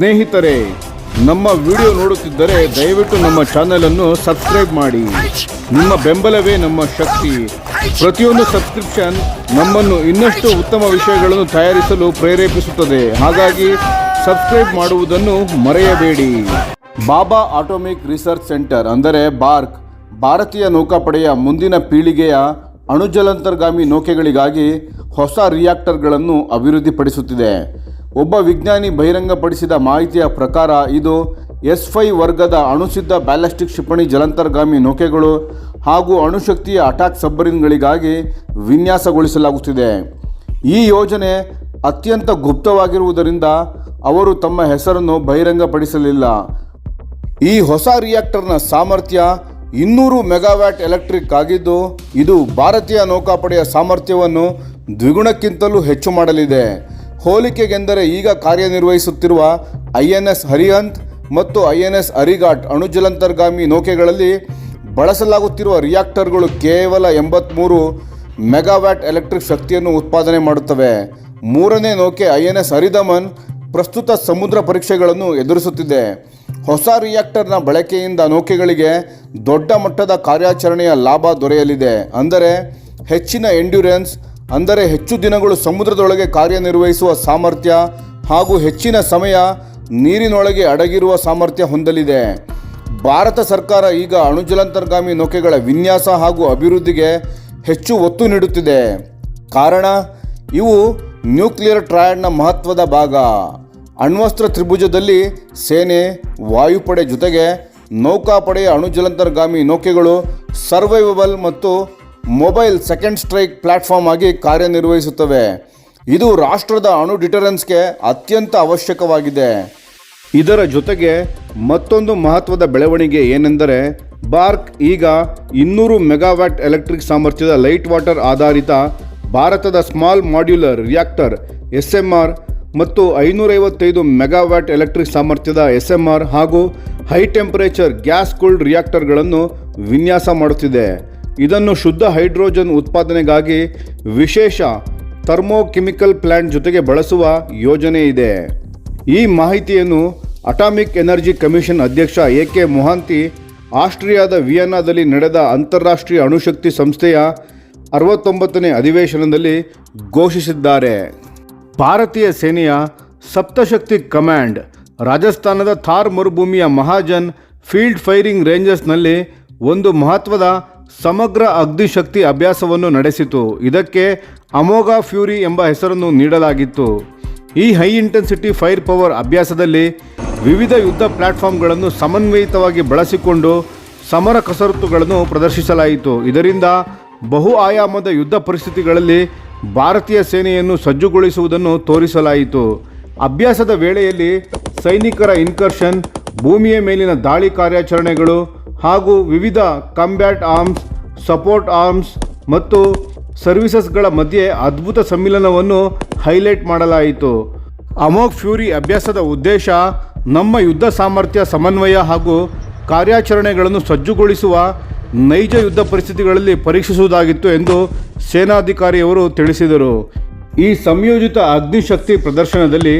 ಸ್ನೇಹಿತರೆ, ನಮ್ಮ ವಿಡಿಯೋ ನೋಡುತ್ತಿದ್ದರೆ ದಯವಿಟ್ಟು ನಮ್ಮ ಚಾನೆಲ್ ಅನ್ನು ಸಬ್ಸ್ಕ್ರೈಬ್ ಮಾಡಿ. ನಿಮ್ಮ ಬೆಂಬಲವೇ ನಮ್ಮ ಶಕ್ತಿ. ಪ್ರತಿಯೊಂದು ಸಬ್ಸ್ಕ್ರಿಪ್ಷನ್ ನಮ್ಮನ್ನು ಇನ್ನಷ್ಟು ಉತ್ತಮ ವಿಷಯಗಳನ್ನು ತಯಾರಿಸಲು ಪ್ರೇರೇಪಿಸುತ್ತದೆ. ಹಾಗಾಗಿ ಸಬ್ಸ್ಕ್ರೈಬ್ ಮಾಡುವುದನ್ನು ಮರೆಯಬೇಡಿ. ಬಾಬಾ ಆಟೋಮಿಕ್ ರಿಸರ್ಚ್ ಸೆಂಟರ್ ಅಂದರೆ ಬಾರ್ಕ್, ಭಾರತೀಯ ನೌಕಾಪಡೆಯ ಮುಂದಿನ ಪೀಳಿಗೆಯ ಅಣುಜಲಂತರ್ಗಾಮಿ ನೌಕೆಗಳಿಗಾಗಿ ಹೊಸ ರಿಯಾಕ್ಟರ್ಗಳನ್ನು ಅಭಿವೃದ್ಧಿಪಡಿಸುತ್ತಿದೆ. ಒಬ್ಬ ವಿಜ್ಞಾನಿ ಬಹಿರಂಗಪಡಿಸಿದ ಮಾಹಿತಿಯ ಪ್ರಕಾರ ಇದು ಎಸ್ ಫೈ ವರ್ಗದ ಅಣುಸಿದ್ಧ ಬ್ಯಾಲಿಸ್ಟಿಕ್ ಕ್ಷಿಪಣಿ ಜಲಂತರ್ಗಾಮಿ ನೌಕೆಗಳು ಹಾಗೂ ಅಣುಶಕ್ತಿಯ ಅಟ್ಯಾಕ್ ಸಬ್ಮರಿನ್ಗಳಿಗಾಗಿ ವಿನ್ಯಾಸಗೊಳಿಸಲಾಗುತ್ತಿದೆ. ಈ ಯೋಜನೆ ಅತ್ಯಂತ ಗುಪ್ತವಾಗಿರುವುದರಿಂದ ಅವರು ತಮ್ಮ ಹೆಸರನ್ನು ಬಹಿರಂಗಪಡಿಸಲಿಲ್ಲ. ಈ ಹೊಸ ರಿಯಾಕ್ಟರ್ನ ಸಾಮರ್ಥ್ಯ ಇನ್ನೂರು ಮೆಗಾವ್ಯಾಟ್ ಎಲೆಕ್ಟ್ರಿಕ್ ಆಗಿದ್ದು, ಇದು ಭಾರತೀಯ ನೌಕಾಪಡೆಯ ಸಾಮರ್ಥ್ಯವನ್ನು ದ್ವಿಗುಣಕ್ಕಿಂತಲೂ ಹೆಚ್ಚು ಮಾಡಲಿದೆ. ಹೋಲಿಕೆಗೆಂದರೆ ಈಗ ಕಾರ್ಯನಿರ್ವಹಿಸುತ್ತಿರುವ ಐ ಎನ್ ಎಸ್ ಹರಿಹಂತ್ ಮತ್ತು ಐ ಎನ್ ಎಸ್ ಅರಿಘಾಟ್ ಅಣುಜಲಂತರ್ಗಾಮಿ ನೌಕೆಗಳಲ್ಲಿ ಬಳಸಲಾಗುತ್ತಿರುವ ರಿಯಾಕ್ಟರ್ಗಳು ಕೇವಲ ಎಂಬತ್ತ್ಮೂರು ಮೆಗಾವ್ಯಾಟ್ ಎಲೆಕ್ಟ್ರಿಕ್ ಶಕ್ತಿಯನ್ನು ಉತ್ಪಾದನೆ ಮಾಡುತ್ತವೆ. ಮೂರನೇ ನೌಕೆ ಐ ಎನ್ ಎಸ್ ಹರಿದಮನ್ ಪ್ರಸ್ತುತ ಸಮುದ್ರ ಪರೀಕ್ಷೆಗಳನ್ನು ಎದುರಿಸುತ್ತಿದೆ. ಹೊಸ ರಿಯಾಕ್ಟರ್ನ ಬಳಕೆಯಿಂದ ನೌಕೆಗಳಿಗೆ ದೊಡ್ಡ ಮಟ್ಟದ ಕಾರ್ಯಾಚರಣೆಯ ಲಾಭ ದೊರೆಯಲಿದೆ. ಅಂದರೆ ಹೆಚ್ಚಿನ ಎಂಡ್ಯೂರೆನ್ಸ್ ಅಂದರೆ ಹೆಚ್ಚು ದಿನಗಳು ಸಮುದ್ರದೊಳಗೆ ಕಾರ್ಯನಿರ್ವಹಿಸುವ ಸಾಮರ್ಥ್ಯ ಹಾಗೂ ಹೆಚ್ಚಿನ ಸಮಯ ನೀರಿನೊಳಗೆ ಅಡಗಿರುವ ಸಾಮರ್ಥ್ಯ ಹೊಂದಲಿದೆ. ಭಾರತ ಸರ್ಕಾರ ಈಗ ಅಣುಜಲಂತರ್ಗಾಮಿ ನೌಕೆಗಳ ವಿನ್ಯಾಸ ಹಾಗೂ ಅಭಿವೃದ್ಧಿಗೆ ಹೆಚ್ಚು ಒತ್ತು ನೀಡುತ್ತಿದೆ. ಕಾರಣ, ಇವು ನ್ಯೂಕ್ಲಿಯರ್ ಟ್ರಯಾಡ್ನ ಮಹತ್ವದ ಭಾಗ. ಅಣ್ವಸ್ತ್ರ ತ್ರಿಭುಜದಲ್ಲಿ ಸೇನೆ, ವಾಯುಪಡೆ ಜೊತೆಗೆ ನೌಕಾಪಡೆಯ ಅಣುಜಲಂತರ್ಗಾಮಿ ನೌಕೆಗಳು ಸರ್ವೈವಬಲ್ ಮತ್ತು ಮೊಬೈಲ್ ಸೆಕೆಂಡ್ ಸ್ಟ್ರೈಕ್ ಪ್ಲಾಟ್ಫಾರ್ಮ್ ಆಗಿ ಕಾರ್ಯನಿರ್ವಹಿಸುತ್ತವೆ. ಇದು ರಾಷ್ಟ್ರದ ಅಣು ಡಿಟರೆನ್ಸ್ಗೆ ಅತ್ಯಂತ ಅವಶ್ಯಕವಾಗಿದೆ. ಇದರ ಜೊತೆಗೆ ಮತ್ತೊಂದು ಮಹತ್ವದ ಬೆಳವಣಿಗೆ ಏನೆಂದರೆ, ಬಾರ್ಕ್ ಈಗ ಇನ್ನೂರು ಮೆಗಾವ್ಯಾಟ್ ಎಲೆಕ್ಟ್ರಿಕ್ ಸಾಮರ್ಥ್ಯದ ಲೈಟ್ ವಾಟರ್ ಆಧಾರಿತ ಭಾರತದ small modular reactor S M R ಮತ್ತು ಐನೂರೈವತ್ತೈದು ಮೆಗಾವ್ಯಾಟ್ ಎಲೆಕ್ಟ್ರಿಕ್ ಸಾಮರ್ಥ್ಯದ ಎಸ್ ಎಂ ಆರ್ ಹಾಗೂ ಹೈ ಟೆಂಪರೇಚರ್ ಗ್ಯಾಸ್ ಕೂಲ್ಡ್ ರಿಯಾಕ್ಟರ್ಗಳನ್ನು ವಿನ್ಯಾಸ ಮಾಡುತ್ತಿದೆ. ಇದನ್ನು ಶುದ್ಧ ಹೈಡ್ರೋಜನ್ ಉತ್ಪಾದನೆಗಾಗಿ ವಿಶೇಷ ಥರ್ಮೋಕೆಮಿಕಲ್ ಪ್ಲಾಂಟ್ ಜೊತೆಗೆ ಬಳಸುವ ಯೋಜನೆ ಇದೆ. ಈ ಮಾಹಿತಿಯನ್ನು ಅಟಾಮಿಕ್ ಎನರ್ಜಿ ಕಮಿಷನ್ ಅಧ್ಯಕ್ಷ ಎ ಕೆ ಮೊಹಾಂತಿ ಆಸ್ಟ್ರಿಯಾದ ವಿಯೆನ್ನಾದಲ್ಲಿ ನಡೆದ ಅಂತಾರಾಷ್ಟ್ರೀಯ ಅಣುಶಕ್ತಿ ಸಂಸ್ಥೆಯ ಅರವತ್ತೊಂಬತ್ತನೇ ಅಧಿವೇಶನದಲ್ಲಿ ಘೋಷಿಸಿದ್ದಾರೆ. ಭಾರತೀಯ ಸೇನೆಯ ಸಪ್ತಶಕ್ತಿ ಕಮಾಂಡ್ ರಾಜಸ್ಥಾನದ ಥಾರ್ ಮರುಭೂಮಿಯ ಮಹಾಜನ್ ಫೀಲ್ಡ್ ಫೈರಿಂಗ್ ರೇಂಜಸ್ನಲ್ಲಿ ಒಂದು ಮಹತ್ವದ ಸಮಗ್ರ ಅಗ್ನಿಶಕ್ತಿ ಅಭ್ಯಾಸವನ್ನು ನಡೆಸಿತು. ಇದಕ್ಕೆ ಅಮೋಘ ಫ್ಯೂರಿ ಎಂಬ ಹೆಸರನ್ನು ನೀಡಲಾಗಿತ್ತು. ಈ ಹೈ ಇಂಟೆನ್ಸಿಟಿ ಫೈರ್ ಪವರ್ ಅಭ್ಯಾಸದಲ್ಲಿ ವಿವಿಧ ಯುದ್ಧ ಪ್ಲಾಟ್ಫಾರ್ಮ್ಗಳನ್ನು ಸಮನ್ವಯಿತವಾಗಿ ಬಳಸಿಕೊಂಡು ಸಮರ ಕಸರತ್ತುಗಳನ್ನು ಪ್ರದರ್ಶಿಸಲಾಯಿತು. ಇದರಿಂದ ಬಹು ಆಯಾಮದ ಯುದ್ಧ ಪರಿಸ್ಥಿತಿಗಳಲ್ಲಿ ಭಾರತೀಯ ಸೇನೆಯನ್ನು ಸಜ್ಜುಗೊಳಿಸುವುದನ್ನು ತೋರಿಸಲಾಯಿತು. ಅಭ್ಯಾಸದ ವೇಳೆಯಲ್ಲಿ ಸೈನಿಕರ ಇನ್ಕರ್ಷನ್ ಭೂಮಿಯ ಮೇಲಿನ ದಾಳಿ ಕಾರ್ಯಾಚರಣೆಗಳು ಹಾಗೂ ವಿವಿಧ ಕಂಬ್ಯಾಟ್ ಆರ್ಮ್ಸ್ ಸಪೋರ್ಟ್ ಆರ್ಮ್ಸ್ ಮತ್ತು ಸರ್ವಿಸಸ್ಗಳ ಮಧ್ಯೆ ಅದ್ಭುತ ಸಮ್ಮಿಲನವನ್ನು ಹೈಲೈಟ್ ಮಾಡಲಾಯಿತು. ಅಮೋಕ್ ಫ್ಯೂರಿ ಅಭ್ಯಾಸದ ಉದ್ದೇಶ ನಮ್ಮ ಯುದ್ಧ ಸಾಮರ್ಥ್ಯ ಸಮನ್ವಯ ಹಾಗೂ ಕಾರ್ಯಾಚರಣೆಗಳನ್ನು ಸಜ್ಜುಗೊಳಿಸುವ ನೈಜ ಯುದ್ಧ ಪರಿಸ್ಥಿತಿಗಳಲ್ಲಿ ಪರೀಕ್ಷಿಸುವುದಾಗಿತ್ತು ಎಂದು ಸೇನಾಧಿಕಾರಿಯವರು ತಿಳಿಸಿದರು. ಈ ಸಂಯೋಜಿತ ಅಗ್ನಿಶಕ್ತಿ ಪ್ರದರ್ಶನದಲ್ಲಿ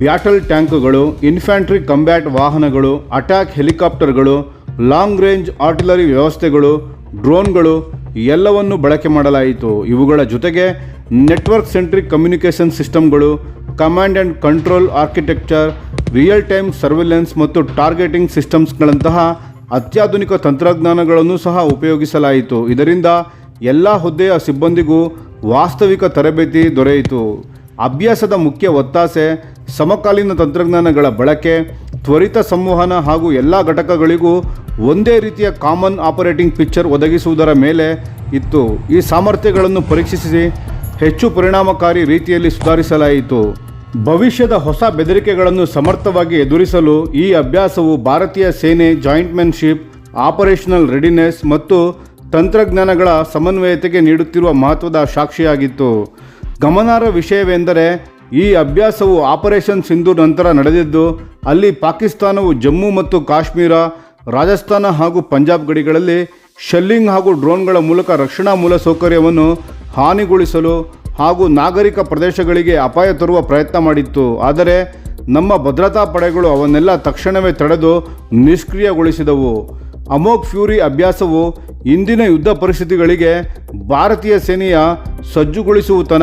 ಬ್ಯಾಟಲ್ ಟ್ಯಾಂಕುಗಳು ಇನ್ಫ್ಯಾಂಟ್ರಿ ಕಂಬ್ಯಾಟ್ ವಾಹನಗಳು ಅಟ್ಯಾಕ್ ಹೆಲಿಕಾಪ್ಟರ್ಗಳು ಲಾಂಗ್ ರೇಂಜ್ ಆರ್ಟಿಲರಿ ವ್ಯವಸ್ಥೆಗಳು, ಡ್ರೋನ್ಗಳು ಎಲ್ಲವನ್ನು ಬಳಕೆ ಮಾಡಲಾಯಿತು. ಇವುಗಳ ಜೊತೆಗೆ ನೆಟ್ವರ್ಕ್ ಸೆಂಟ್ರಿಕ್ ಕಮ್ಯುನಿಕೇಷನ್ ಸಿಸ್ಟಮ್ಗಳು, command and control architecture, real time surveillance ಮತ್ತು ಟಾರ್ಗೆಟಿಂಗ್ ಸಿಸ್ಟಮ್ಸ್ಗಳಂತಹ ಅತ್ಯಾಧುನಿಕ ತಂತ್ರಜ್ಞಾನಗಳನ್ನು ಸಹ ಉಪಯೋಗಿಸಲಾಯಿತು. ಇದರಿಂದ ಎಲ್ಲ ಹುದ್ದೆಯ ಸಿಬ್ಬಂದಿಗೂ ವಾಸ್ತವಿಕ ತರಬೇತಿ ದೊರೆಯಿತು. ಅಭ್ಯಾಸದ ಮುಖ್ಯ ಒತ್ತಾಸೆ, ಸಮಕಾಲೀನ ತಂತ್ರಜ್ಞಾನಗಳ ಬಳಕೆ ತ್ವರಿತ ಸಂವಹನ ಹಾಗೂ ಎಲ್ಲ ಘಟಕಗಳಿಗೂ ಒಂದೇ ರೀತಿಯ ಕಾಮನ್ ಆಪರೇಟಿಂಗ್ ಪಿಕ್ಚರ್ ಒದಗಿಸುವುದರ ಮೇಲೆ ಇತ್ತು. ಈ ಸಾಮರ್ಥ್ಯಗಳನ್ನು ಪರೀಕ್ಷಿಸಿ ಹೆಚ್ಚು ಪರಿಣಾಮಕಾರಿ ರೀತಿಯಲ್ಲಿ ಸುಧಾರಿಸಲಾಯಿತು. ಭವಿಷ್ಯದ ಹೊಸ ಬೆದರಿಕೆಗಳನ್ನು ಸಮರ್ಥವಾಗಿ ಎದುರಿಸಲು ಈ ಅಭ್ಯಾಸವು ಭಾರತೀಯ ಸೇನೆ ಜಾಯಿಂಟ್ಮೆನ್ಶಿಪ್ ಆಪರೇಷನಲ್ ರೆಡಿನೆಸ್ ಮತ್ತು ತಂತ್ರಜ್ಞಾನಗಳ ಸಮನ್ವಯತೆಗೆ ನೀಡುತ್ತಿರುವ ಮಹತ್ವದ ಸಾಕ್ಷಿಯಾಗಿತ್ತು. ಗಮನಾರ್ಹ ವಿಷಯವೆಂದರೆ ಈ ಅಭ್ಯಾಸವು ಆಪರೇಷನ್ ಸಿಂಧು ನಂತರ ನಡೆದಿದ್ದು, ಅಲ್ಲಿ ಪಾಕಿಸ್ತಾನವು ಜಮ್ಮು ಮತ್ತು ಕಾಶ್ಮೀರ, ರಾಜಸ್ಥಾನ ಹಾಗೂ ಪಂಜಾಬ್ ಗಡಿಗಳಲ್ಲಿ ಶೆಲ್ಲಿಂಗ್ ಹಾಗೂ ಡ್ರೋನ್ಗಳ ಮೂಲಕ ರಕ್ಷಣಾ ಮೂಲಸೌಕರ್ಯವನ್ನು ಹಾನಿಗೊಳಿಸಲು ಹಾಗೂ ನಾಗರಿಕ ಪ್ರದೇಶಗಳಿಗೆ ಅಪಾಯ ತರುವ ಪ್ರಯತ್ನ ಮಾಡಿತ್ತು. ಆದರೆ, ನಮ್ಮ ಭದ್ರತಾ ಪಡೆಗಳು ಅವನ್ನೆಲ್ಲ ತಕ್ಷಣವೇ ತಡೆದು ನಿಷ್ಕ್ರಿಯಗೊಳಿಸಿದವು. ಅಮೋಕ್ ಫ್ಯೂರಿ ಅಭ್ಯಾಸವು ಇಂದಿನ ಯುದ್ಧ ಪರಿಸ್ಥಿತಿಗಳಿಗೆ ಭಾರತೀಯ ಸೇನೆಯ ಸಜ್ಜುಗೊಳಿಸುವುತನ